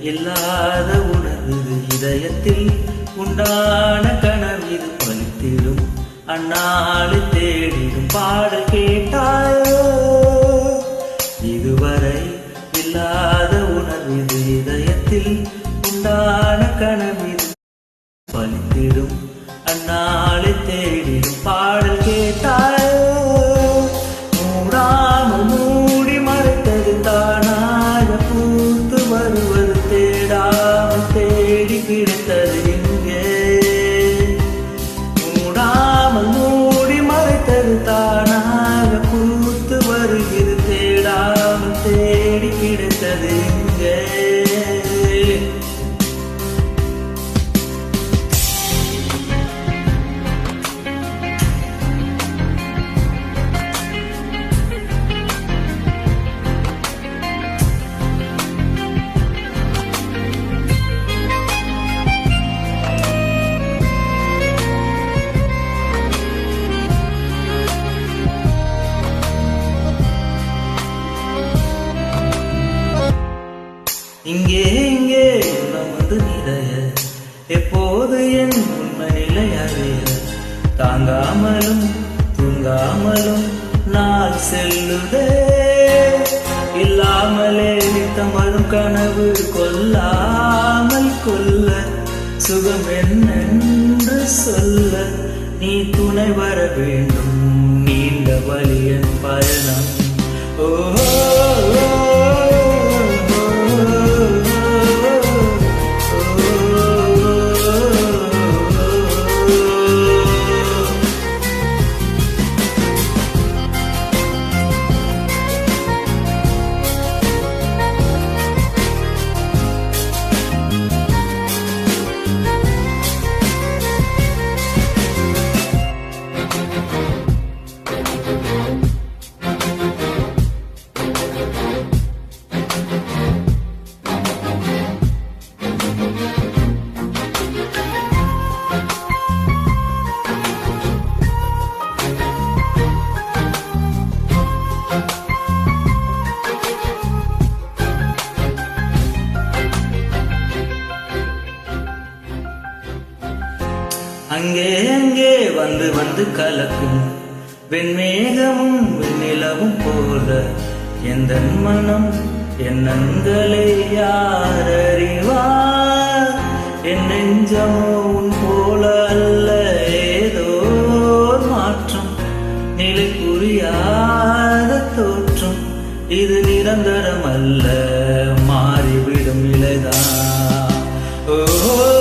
இல்லாத உணர்வு இதயத்தில் உண்டான கனவு இது பலித்திடும். அந்நாளை தேடிடும் பாடல் கேட்டால் பலித்திடும் இங்கே இங்கே உள்ளம் வந்து நிறைய எப்போது என் உண்மை நிலை அறிய தாங்காமலும் தூங்காமலும் நாள் செல்லுதே. இல்லாமலே நித்தமரும் கனவு கொல்லாமல் கொல்ல. சுகம் என்னென்று சொல்ல. நீ துணை வர வேண்டும். நீண்ட வழியன் பயணம். ஓ அங்கே அங்கே வந்து வந்து கலக்கும். வெண்மேகமும் வெண்ணிலவும் போல. எந்த மனம் என் நண்களை யார் அறிவார்? என் நெஞ்சமோ உன் போல அல்ல ஏதோ மாற்றம். நிலை புரியாத தோற்றம். இது நிரந்தரம் அல்ல மாறிவிடும் நிலைதான். ஓ